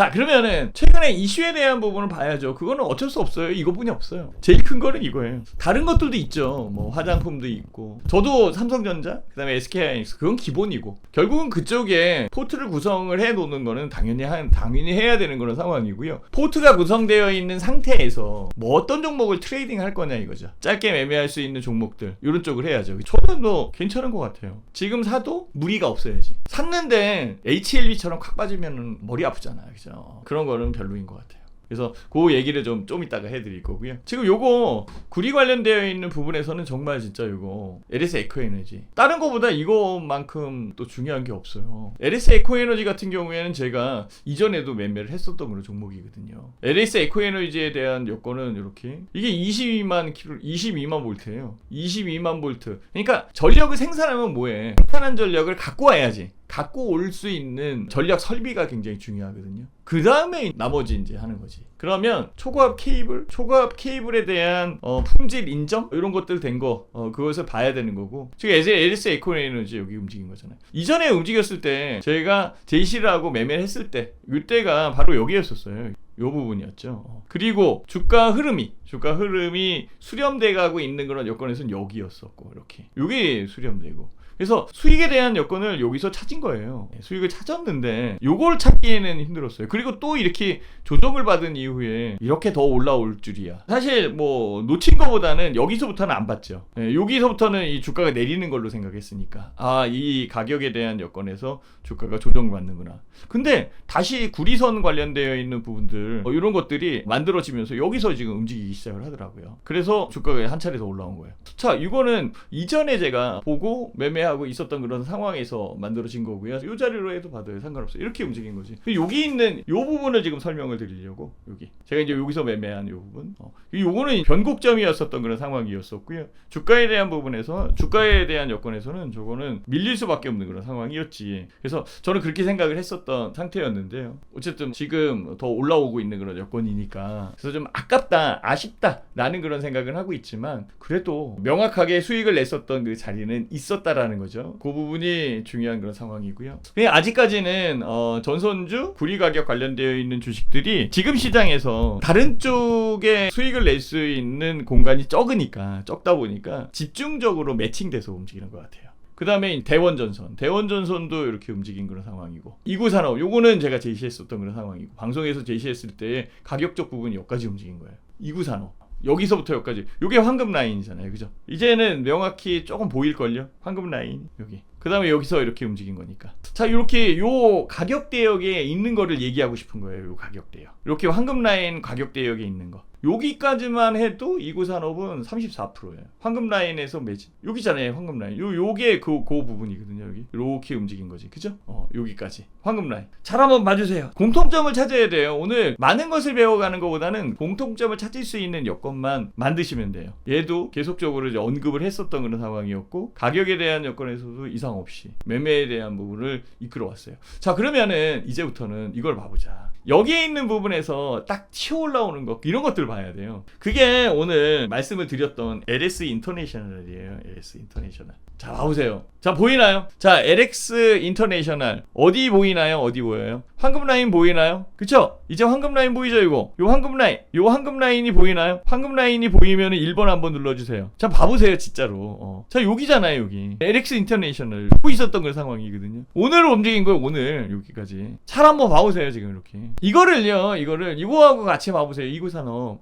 자 그러면은 최근에 이슈에 대한 부분을 봐야죠. 그거는 어쩔 수 없어요. 이거뿐이 없어요. 제일 큰 거는 이거예요. 다른 것들도 있죠. 뭐 화장품도 있고. 저도 삼성전자, 그다음에 SK하이닉스 그건 기본이고. 결국은 그쪽에 포트를 구성을 해 놓는 거는 당연히 한 당연히 해야 되는 그런 상황이고요. 포트가 구성되어 있는 상태에서 뭐 어떤 종목을 트레이딩 할 거냐 이거죠. 짧게 매매할 수 있는 종목들 이런 쪽을 해야죠. 저는 뭐 괜찮은 것 같아요. 지금 사도 무리가 없어야지. 샀는데 HLB처럼 콱 빠지면 머리 아프잖아요. 그죠? 그런 거는 별로인 것 같아요. 그래서 그 얘기를 좀, 좀 이따가 해드릴 거고요. 지금 요거 구리 관련되어 있는 부분에서는 정말 진짜 요거 LS 에코 에너지. 다른 거보다 이거만큼 또 중요한 게 없어요. LS 에코 에너지 같은 경우에는 제가 이전에도 매매를 했었던 그런 종목이거든요. LS 에코 에너지에 대한 요건은 이렇게 이게 22만 킬로, 22만 볼트예요. 22만 볼트. 그러니까 전력을 생산하면 뭐해? 생산한 전력을 갖고 와야지. 갖고 올 수 있는 전력 설비가 굉장히 중요하거든요. 그 다음에 나머지 이제 하는 거지. 그러면 초고압 케이블, 초고압 케이블에 대한 어, 품질 인정 이런 것들 된 거, 어, 그것을 봐야 되는 거고. 지금 LS 에코에너지 여기 움직인 거잖아요. 이전에 움직였을 때 저희가 제시를 하고 매매를 했을 때 이때가 바로 여기였었어요. 요 부분이었죠. 어. 그리고 주가 흐름이 주가 흐름이 수렴돼 가고 있는 그런 여건에서는 여기였었고 이렇게. 요게 수렴되고. 그래서 수익에 대한 여건을 여기서 찾은 거예요. 네, 수익을 찾았는데 요걸 찾기에는 힘들었어요. 그리고 또 이렇게 조정을 받은 이후에 이렇게 더 올라올 줄이야. 사실 뭐 놓친 거보다는 여기서부터는 안 봤죠. 네, 여기서부터는 이 주가가 내리는 걸로 생각했으니까 아 이 가격에 대한 여건에서 주가가 조정받는구나. 근데 다시 구리선 관련되어 있는 부분들 어, 이런 것들이 만들어지면서 여기서 지금 움직이기 시작을 하더라고요. 그래서 주가가 한 차례 더 올라온 거예요. 자 이거는 이전에 제가 보고 매매 하고 있었던 그런 상황에서 만들어진 거고요. 이 자리로 해도 받아요. 상관없어요. 이렇게 움직인 거지. 여기 있는 이 부분을 지금 설명을 드리려고 여기 제가 이제 여기서 매매한 이 부분. 어, 이 요거는 변곡점이었었던 그런 상황이었었고요. 주가에 대한 부분에서 주가에 대한 여건에서는 저거는 밀릴 수밖에 없는 그런 상황이었지. 그래서 저는 그렇게 생각을 했었던 상태였는데요. 어쨌든 지금 더 올라오고 있는 그런 여건이니까 그래서 좀 아깝다, 아쉽다라는 그런 생각을 하고 있지만 그래도 명확하게 수익을 냈었던 그 자리는 있었다라는 거죠. 그 부분이 중요한 그런 상황이고요. 그냥 아직까지는 어, 전선주 구리 가격 관련되어 있는 주식들이 지금 시장에서 다른 쪽에 수익을 낼 수 있는 공간이 적으니까 적다 보니까 집중적으로 매칭돼서 움직이는 것 같아요. 그 다음에 대원전선. 대원전선도 이렇게 움직인 그런 상황이고. 이구산업. 요거는 제가 제시했었던 그런 상황이고. 방송에서 제시했을 때 가격적 부분이 여기까지 움직인 거예요. 이구산업. 여기서부터 여기까지. 요게 황금 라인이잖아요. 그죠? 이제는 명확히 조금 보일걸요? 황금 라인. 여기. 그 다음에 여기서 이렇게 움직인 거니까. 자, 이렇게 요 가격 대역에 있는 거를 얘기하고 싶은 거예요. 요 가격 대역. 이렇게 황금 라인 가격 대역에 있는 거. 여기까지만 해도 이구 산업은 34%예요. 황금 라인에서 매진. 여기잖아요, 황금 라인. 요 요게 그, 그 부분이거든요, 여기. 이렇게 움직인 거지. 그죠? 어, 여기까지. 황금 라인. 잘 한번 봐 주세요. 공통점을 찾아야 돼요. 오늘 많은 것을 배워가는 것보다는 공통점을 찾을 수 있는 여건만 만드시면 돼요. 얘도 계속적으로 이제 언급을 했었던 그런 상황이었고, 가격에 대한 여건에서도 이상 없이 매매에 대한 부분을 이끌어 왔어요. 자, 그러면은 이제부터는 이걸 봐 보자. 여기에 있는 부분에서 딱 튀어 올라오는 것, 이런 것들 봐야 돼요. 그게 오늘 말씀을 드렸던 LS 인터내셔널이에요. LS 인터내셔널. 자, 봐보세요. 자, 보이나요? 자, LX 인터내셔널. 어디 보이나요? 어디 보여요? 황금 라인 보이나요? 그쵸? 이제 황금 라인 보이죠, 이거? 요 황금 라인. 요 황금 라인이 보이나요? 황금 라인이 보이면 1번 한번 눌러주세요. 자, 봐보세요, 진짜로. 어. 자, 여기잖아요, 여기. LX 인터내셔널. 보고 있었던 그 상황이거든요. 오늘 움직인 거예요, 오늘. 여기까지. 잘 한번 봐보세요, 지금 이렇게. 이거를요, 이거를, 이거하고 같이 봐보세요. 이구산업,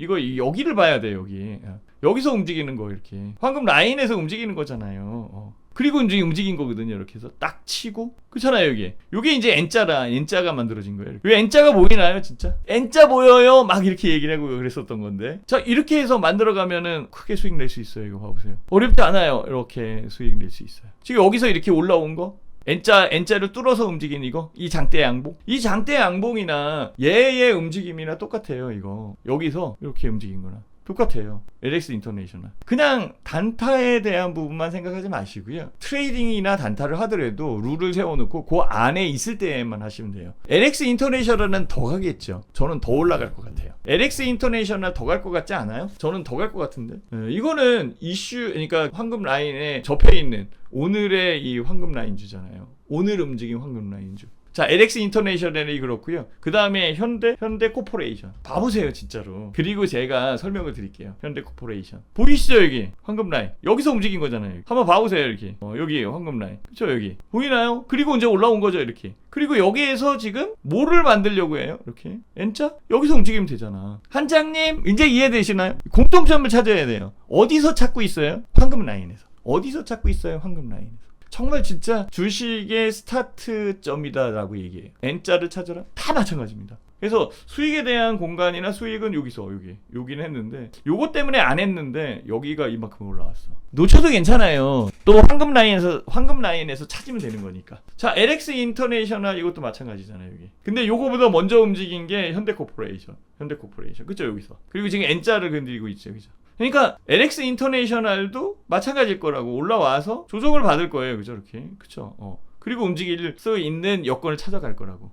이거, 이- 여기를 봐야 돼요, 여기. 여기서 움직이는 거, 이렇게. 황금 라인에서 움직이는 거잖아요. 어. 그리고 이제 움직인 거거든요. 이렇게 해서 딱 치고. 그렇잖아요, 여기. 요게 이제 N자라, N자가 만들어진 거예요. 요 N자가 보이나요, 진짜? N자 보여요? 막 이렇게 얘기를 하고 그랬었던 건데. 자, 이렇게 해서 만들어가면은 크게 수익 낼 수 있어요. 이거 봐보세요. 어렵지 않아요. 이렇게 수익 낼 수 있어요. 지금 여기서 이렇게 올라온 거. N자, N자를 뚫어서 움직인 이거. 이 장대 양봉. 이 장대 양봉이나 얘의 움직임이나 똑같아요, 이거. 여기서 이렇게 움직인 거나. 똑같아요. LX 인터내셔널. 그냥 단타에 대한 부분만 생각하지 마시고요. 트레이딩이나 단타를 하더라도 룰을 세워놓고 그 안에 있을 때만 하시면 돼요. LX 인터내셔널은 더 가겠죠. 저는 더 올라갈 것 같아요. LX 인터내셔널 더 갈 것 같지 않아요? 저는 더 갈 것 같은데. 예, 이거는 이슈, 그러니까 황금 라인에 접해 있는 오늘의 이 황금 라인주잖아요. 오늘 움직인 황금 라인주. 자, LX 인터내셔널이 그렇고요. 그 다음에 현대 현대 코퍼레이션. 봐보세요, 진짜로. 그리고 제가 설명을 드릴게요. 현대 코퍼레이션. 보이시죠 여기 황금 라인. 여기서 움직인 거잖아요. 한번 봐보세요 이렇게. 어, 여기 황금 라인. 그렇죠 여기. 보이나요? 그리고 이제 올라온 거죠 이렇게. 그리고 여기에서 지금 뭐를 만들려고 해요? 이렇게 N자? 여기서 움직이면 되잖아. 한장님 이제 이해되시나요? 공통점을 찾아야 돼요. 어디서 찾고 있어요? 황금 라인에서. 어디서 찾고 있어요? 황금 라인에서. 정말 진짜 주식의 스타트점이다라고 얘기해요. N자를 찾아라? 다 마찬가지입니다. 그래서 수익에 대한 공간이나 수익은 여기서 여기 여기는 했는데 요거 때문에 안 했는데 여기가 이만큼 올라왔어. 놓쳐도 괜찮아요. 또 황금 라인에서 황금 라인에서 찾으면 되는 거니까. 자, LX 인터내셔널 이것도 마찬가지잖아요, 여기. 근데 요거보다 먼저 움직인 게 현대코퍼레이션. 현대코퍼레이션. 그죠, 여기서. 그리고 지금 N자를 건드리고 있죠, 그죠? 그러니까 LX 인터내셔널도 마찬가지일 거라고 올라와서 조정을 받을 거예요, 그죠, 이렇게. 그죠? 어. 그리고 움직일 수 있는 여건을 찾아갈 거라고.